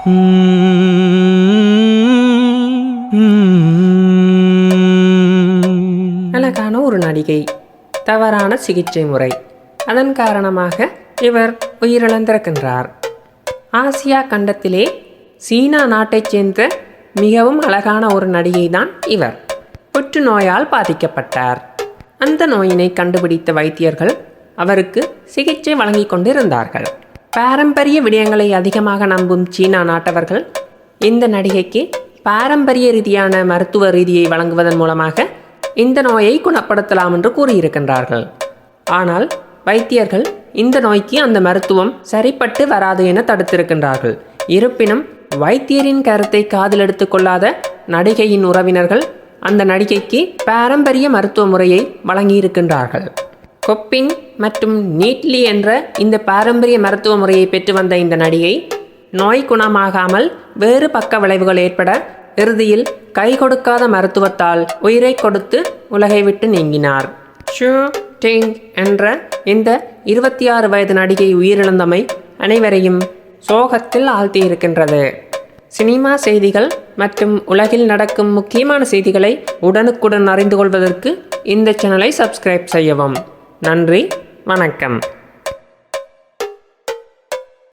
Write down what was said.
அழகான ஒரு நடிகை தவறான சிகிச்சை முறை. அதன் காரணமாக இவர் உயிரிழந்திருக்கின்றார். ஆசியா கண்டத்திலே சீனா நாட்டைச் சேர்ந்த மிகவும் அழகான ஒரு நடிகை தான் இவர். புற்றுநோயால் பாதிக்கப்பட்டார். அந்த நோயினை கண்டுபிடித்த வைத்தியர்கள் அவருக்கு சிகிச்சை வழங்கிக் கொண்டிருந்தார்கள். பாரம்பரிய விடயங்களை அதிகமாக நம்பும் சீனா நாட்டவர்கள் இந்த நடிகைக்கு பாரம்பரிய ரீதியான மருத்துவ ரீதியை வழங்குவதன் மூலமாக இந்த நோயை குணப்படுத்தலாம் என்று கூறியிருக்கின்றார்கள். ஆனால் வைத்தியர்கள் இந்த நோய்க்கு அந்த மருத்துவம் சரிப்பட்டு வராது என தடுத்திருக்கின்றார்கள். இருப்பினும் வைத்தியரின் கருத்தை காதில் எடுத்துக்கொள்ளாத நடிகையின் உறவினர்கள் அந்த நடிகைக்கு பாரம்பரிய மருத்துவ முறையை வழங்கியிருக்கின்றார்கள். கொப்பிங் மற்றும் நீட்லி என்ற இந்த பாரம்பரிய மருத்துவ முறையை பெற்று வந்த இந்த நடிகை நோய் குணமாகாமல் வேறு பக்க விளைவுகள் ஏற்பட இறுதியில் கை கொடுக்காத மருத்துவத்தால் உயிரை கொடுத்து உலகை விட்டு நீங்கினார். ஷூ டிங் என்ற இந்த இருபத்தி ஆறு வயது நடிகை உயிரிழந்தமை அனைவரையும் சோகத்தில் ஆழ்த்தியிருக்கின்றது. சினிமா செய்திகள் மற்றும் உலகில் நடக்கும் முக்கியமான செய்திகளை உடனுக்குடன் அறிந்து கொள்வதற்கு இந்த சேனலை சப்ஸ்கிரைப் செய்யவும். நன்றி வணக்கம்.